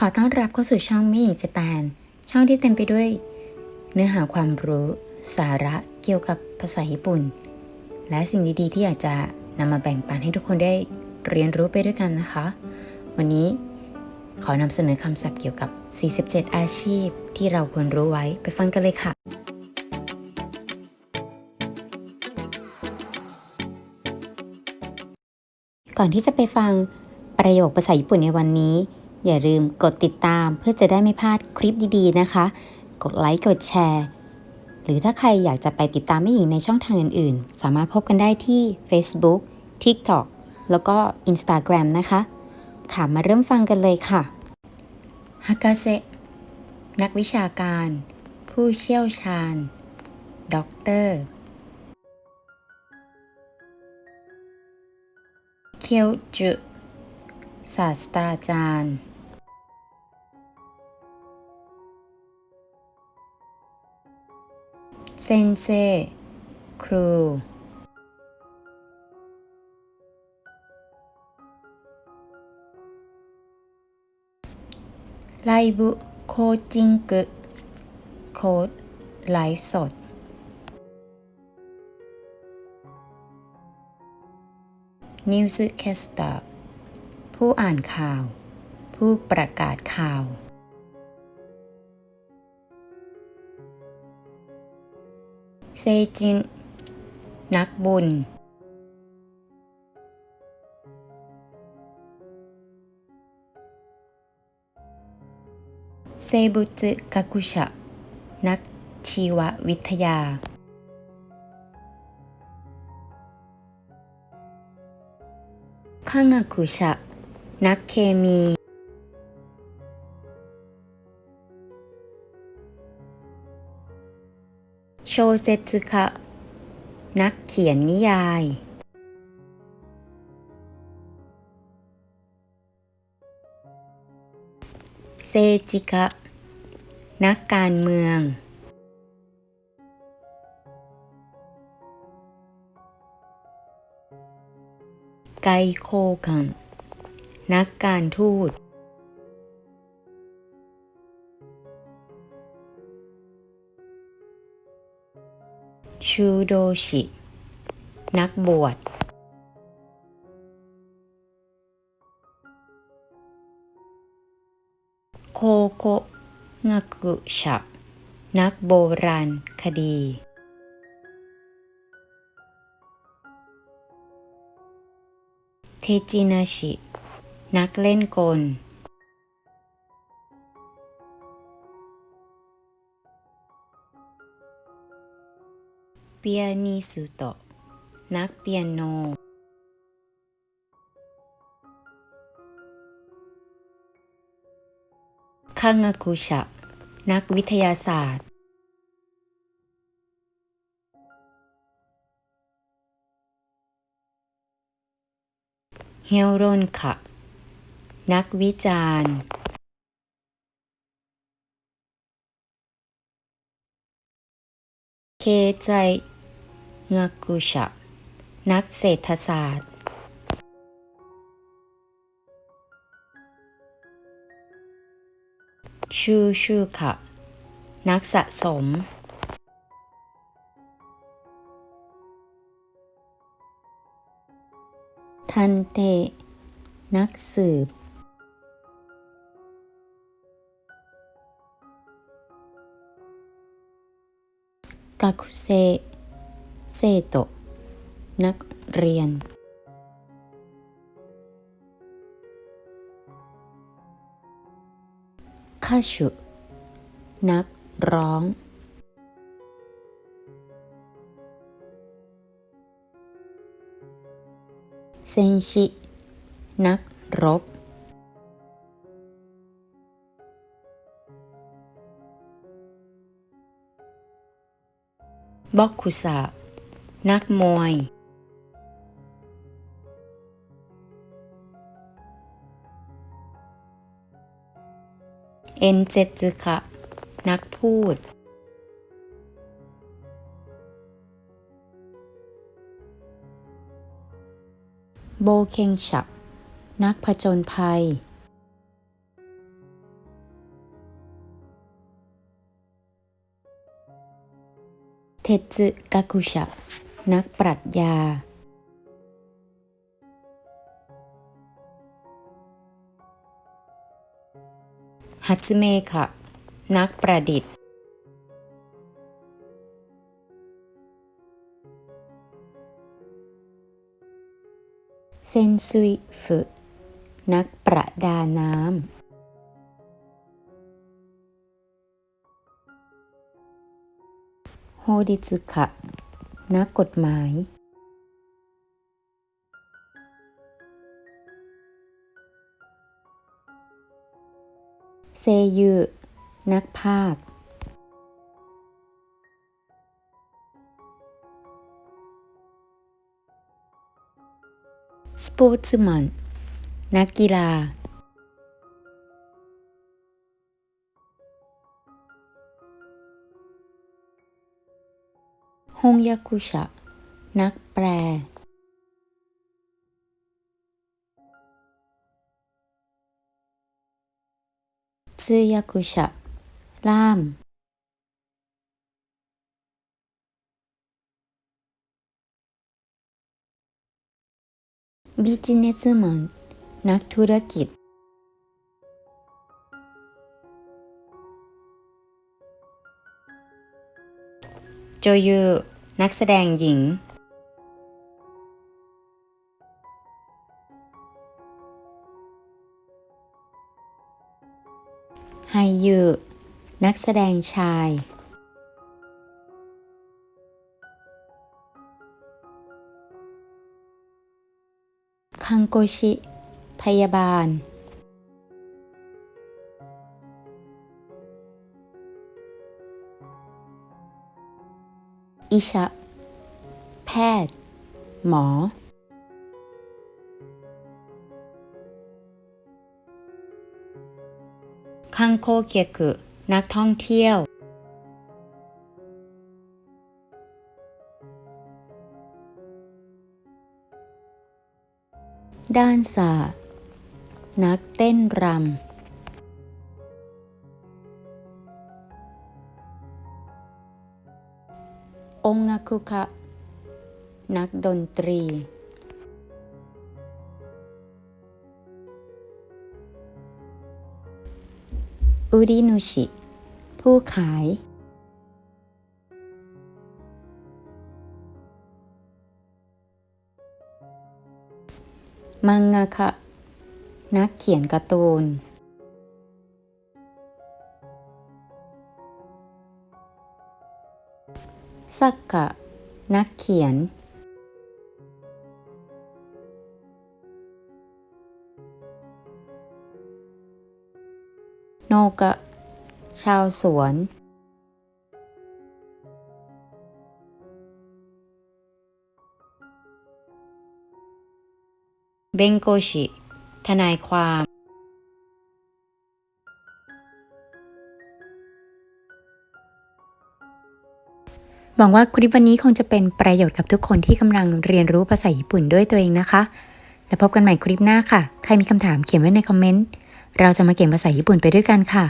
ขอต้อนรับเข้าสู่ช่องมิหญิงเจแปน ช่องที่เต็มไปด้วย เนื้อหาความรู้ สาระเกี่ยวกับภาษาญี่ปุ่น และสิ่งดีๆ ที่อยากจะนำมาแบ่งปันให้ทุกคนได้เรียนรู้ไปด้วยกันนะคะ วันนี้ขอนำเสนอคำศัพท์เกี่ยวกับ 47 อาชีพที่เราควรรู้ไว้ไปฟังกันเลยค่ะ ก่อนที่จะไปฟังประโยคภาษาญี่ปุ่นในวันนี้ อย่าลืมกดติดตามเพื่อจะได้ไม่พลาดคลิปดีๆนะคะ กดไลค์กดแชร์ หรือถ้าใครอยากจะไปติดตามแม่หญิงในช่องทางอื่นๆ สามารถพบกันได้ที่ Facebook TikTok แล้วก็ Instagram นะคะ ค่ะมาเริ่มฟังกันเลยค่ะฮากาเซนักวิชาการ ผู้เชี่ยวชาญด็อกเตอร์เคียวจุศาสตราจารย์ เซนเซ ครู ไลบุโคจิงกุโค้ดไลฟ์สด นิวส์แคสเตอร์ผู้อ่านข่าว ผู้ประกาศข่าว ซจิน นักบุญ เซบุจึกากุชะ นักชีววิทยาข้างากุชะ นักเคมี โชเซตสึคะ นักเขียนนิยาย เซจิกะ นักการเมือง ไกโคคัง นักการทูต ชูโดชิ นักบวชโคโกงากุชะนักโบราณคดีเทจินาชิ นักเล่นกล เปียนิสุโตะนักเปียโน คางากุชะ นักวิทยาศาสตร์ เฮลโรนคะ นักวิจารณ์ เคใจงากุชะนักเศรษฐศาสตร์ชูชูคะนักสะสม ทันเต นักสืบ กาคุเซเซโตนักเรียนคาชุนักร้องเซนชิ นักรบ บ็อกคุสะ นักมวย เอ็นเจจึคะ นักพูด โบเคงชะนักผจญภัย เทซึกาคุชะ นักปรัชญา ฮัตสึเมะค่ะ นักประดิษฐ์ เซนซุยฟุนักประดาน้ำ โฮดิซึคะนักกฎหมาย เซยุ นักภาคสปอร์ตสมัน นักกีฬา ฮงยากุชะ นักแปล ซึยากุชะ ล่าม บิจเนสมัน นักธุรกิจ จยู นักแสดงหญิงไฮยู นักแสดงชายคังโกชิ พยาบาล อิชะ แพทย์ หมอ คังโคเกียกุนักท่องเที่ยว ด้านศาสตร์นักเต้นรำ องงคุคะ นักดนตรี อุรินุชิ ผู้ขาย มังงะคะ นักเขียนการ์ตูน สักกะ นักเขียน โนกะ ชาวสวน เบงโกชิ ทนายความ หวังว่าคลิปวันนี้คงจะเป็นประโยชน์กับทุกคนที่กำลังเรียนรู้ภาษาญี่ปุ่นด้วยตัวเองนะคะ แล้วพบกันใหม่คลิปหน้าค่ะ ใครมีคำถามเขียนไว้ในคอมเมนต์ เราจะมาเก่งภาษาญี่ปุ่นไปด้วยกันค่ะ